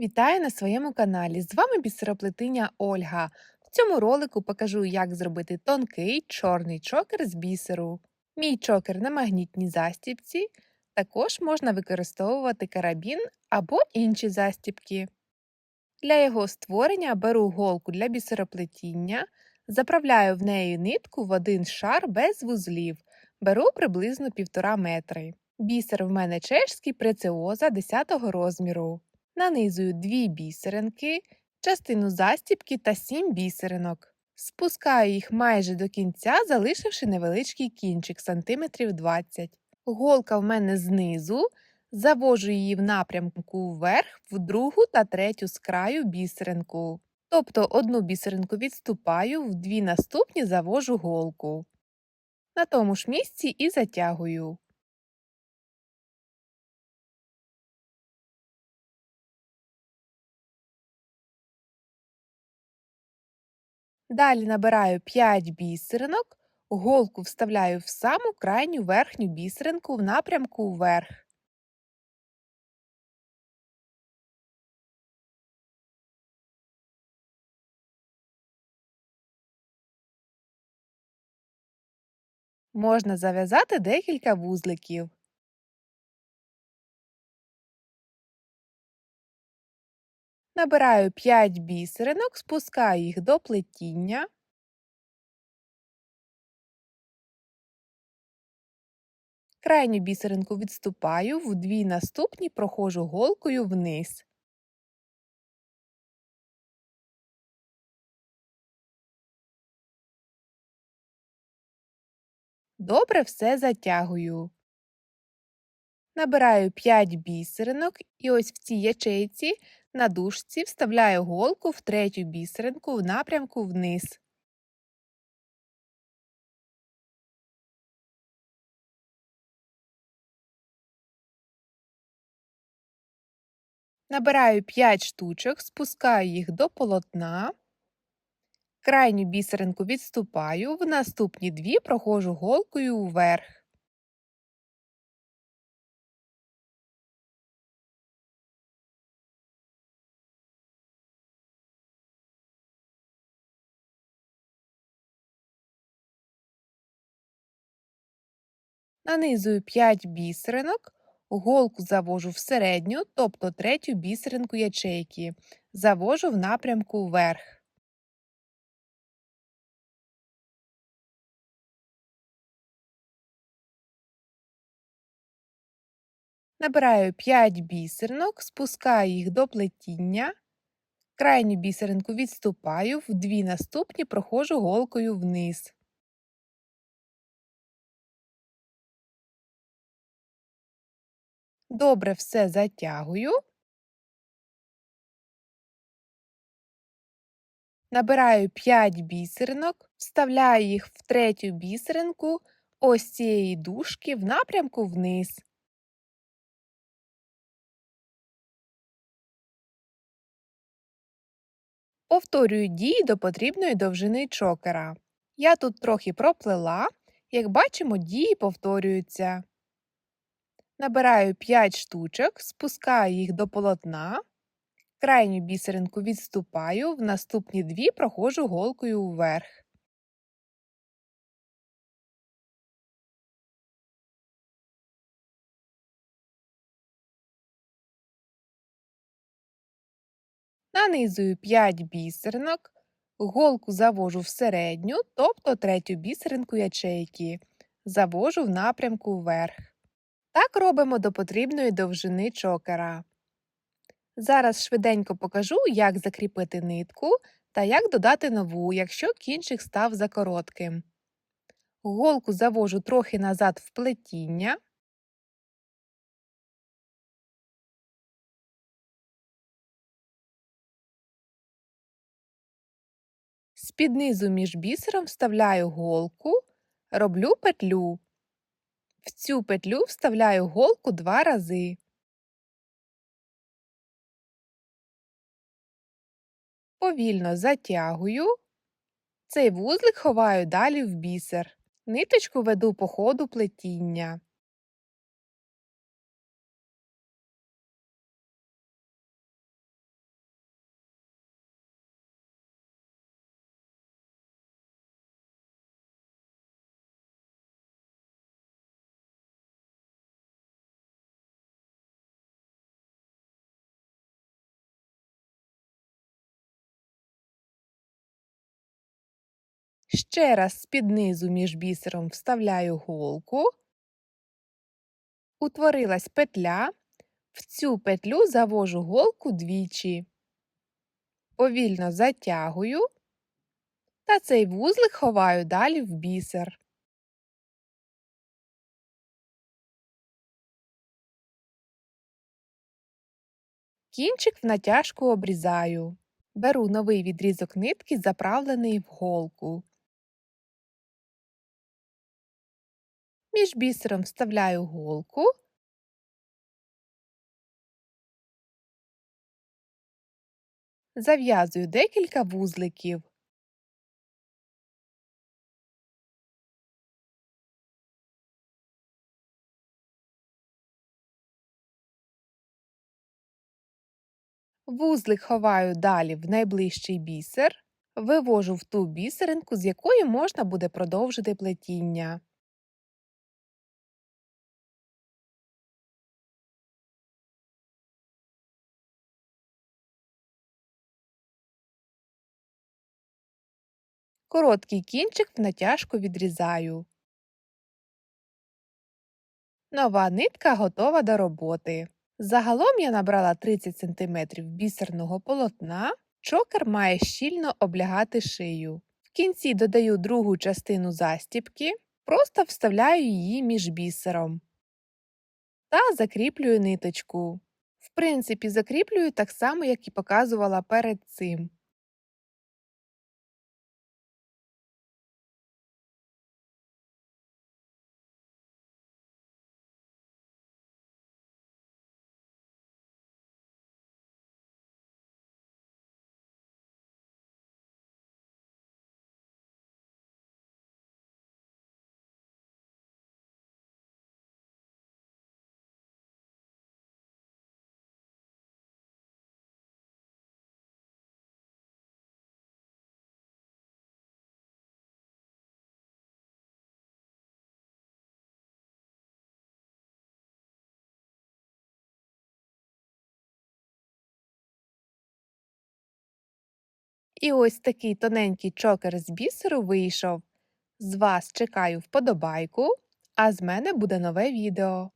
Вітаю на своєму каналі. З вами бісероплетиня Ольга. В цьому ролику покажу, як зробити тонкий чорний чокер з бісеру. Мій чокер на магнітній застібці. Також можна використовувати карабін або інші застібки. Для його створення беру голку для бісероплетіння, заправляю в неї нитку в один шар без вузлів, беру приблизно 1,5 метри. Бісер в мене чешський преціоза 10 розміру. Нанизую дві бісеринки, частину застібки та сім бісеринок. Спускаю їх майже до кінця, залишивши невеличкий кінчик сантиметрів 20. Голка в мене знизу, завожу її в напрямку вверх, в другу та третю з краю бісеринку. Тобто одну бісеринку відступаю, в дві наступні завожу голку. На тому ж місці і затягую. Далі набираю 5 бісеринок, голку вставляю в саму крайню верхню бісеринку в напрямку вверх. Можна зав'язати декілька вузликів. Набираю 5 бісеринок, спускаю їх до плетіння. Крайню бісеринку відступаю, в дві наступні проходжу голкою вниз. Добре все затягую. Набираю 5 бісеринок і ось в цій ячейці на дужці вставляю голку в третю бісеринку в напрямку вниз. Набираю 5 штучок, спускаю їх до полотна. Крайню бісеринку відступаю, в наступні дві проходжу голкою вверх. Нанизую 5 бісеринок, голку завожу в середню, тобто третю бісеринку ячейки, завожу в напрямку вверх. Набираю 5 бісеринок, спускаю їх до плетіння, крайню бісеринку відступаю, в дві наступні проходжу голкою вниз. Добре все затягую. Набираю 5 бісеринок, вставляю їх в третю бісеринку ось цієї дужки в напрямку вниз. Повторюю дії до потрібної довжини чокера. Я тут трохи проплела, як бачимо, дії повторюються. Набираю 5 штучок, спускаю їх до полотна, крайню бісеринку відступаю, в наступні дві проходжу голкою вверх. Нанизую 5 бісеринок, голку завожу в середню, тобто третю бісеринку ячейки, завожу в напрямку вверх. Так робимо до потрібної довжини чокера. Зараз швиденько покажу, як закріпити нитку та як додати нову, якщо кінчик став закоротким. Голку завожу трохи назад в плетіння. З-під низу між бісером вставляю голку, роблю петлю. В цю петлю вставляю голку два рази. Повільно затягую. Цей вузлик ховаю далі в бісер. Ниточку веду по ходу плетіння. Ще раз з-під низу між бісером вставляю голку. Утворилась петля. В цю петлю завожу голку двічі. Повільно затягую та цей вузлик ховаю далі в бісер. Кінчик в натяжку обрізаю. Беру новий відрізок нитки, заправлений в голку. Між бісером вставляю голку. Зав'язую декілька вузликів. Вузлик ховаю далі в найближчий бісер, вивожу в ту бісеринку, з якої можна буде продовжити плетіння. Короткий кінчик в натяжку відрізаю. Нова нитка готова до роботи. Загалом я набрала 30 см бісерного полотна, чокер має щільно облягати шию. В кінці додаю другу частину застібки, просто вставляю її між бісером та закріплюю ниточку. В принципі, закріплюю так само, як і показувала перед цим. І ось такий тоненький чокер з бісеру вийшов. З вас чекаю вподобайку, а з мене буде нове відео.